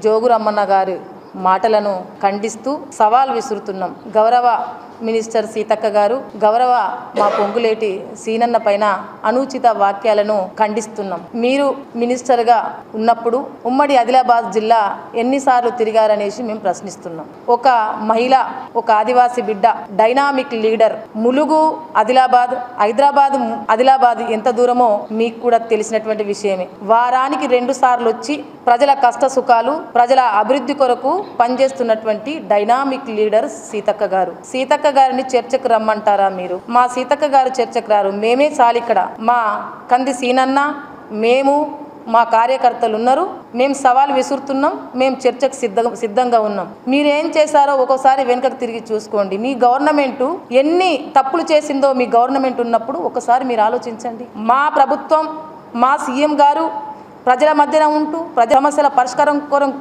జోగురమ్మన్న గారి మాటలను ఖండిస్తూ సవాల్ విసురుతున్నాం. గౌరవ మినిస్టర్ సీతక్క గారు గౌరవ మా పొంగులేటి సీనన్న పైన అనుచిత వాక్యాలను ఖండిస్తున్నాం. మీరు మినిస్టర్గా ఉన్నప్పుడు ఉమ్మడి ఆదిలాబాద్ జిల్లా ఎన్నిసార్లు తిరిగారనేసి మేము ప్రశ్నిస్తున్నాం. ఒక మహిళ ఒక ఆదివాసీ బిడ్డ డైనామిక్ లీడర్ ములుగు ఆదిలాబాద్ హైదరాబాద్ ఆదిలాబాద్ ఎంత దూరమో మీకు కూడా తెలిసినటువంటి విషయమే. వారానికి రెండు సార్లు వచ్చి ప్రజల కష్ట సుఖాలు ప్రజల అభివృద్ధి కొరకు పనిచేస్తున్నటువంటి డైనామిక్ లీడర్ సీతక్క గారు. సీతక్క గారిని చర్చకు రమ్మంటారా మీరు? మా సీతక్క గారు చర్చకు రారు. మేమే సాలిక్కడ. మా కంది సీనన్న మేము మా కార్యకర్తలు ఉన్నారు. మేము సవాల్ విసురుతున్నాం. మేము చర్చకు సిద్ధ సిద్ధంగా ఉన్నాం. మీరేం చేశారో ఒక్కోసారి వెనుకకు తిరిగి చూసుకోండి. మీ గవర్నమెంట్ ఎన్ని తప్పులు చేసిందో మీ గవర్నమెంట్ ఉన్నప్పుడు ఒకసారి మీరు ఆలోచించండి. మా ప్రభుత్వం మా సీఎం గారు ప్రజల మధ్యన ఉంటూ ప్రజల సమస్యల పరిష్కారం కొరకు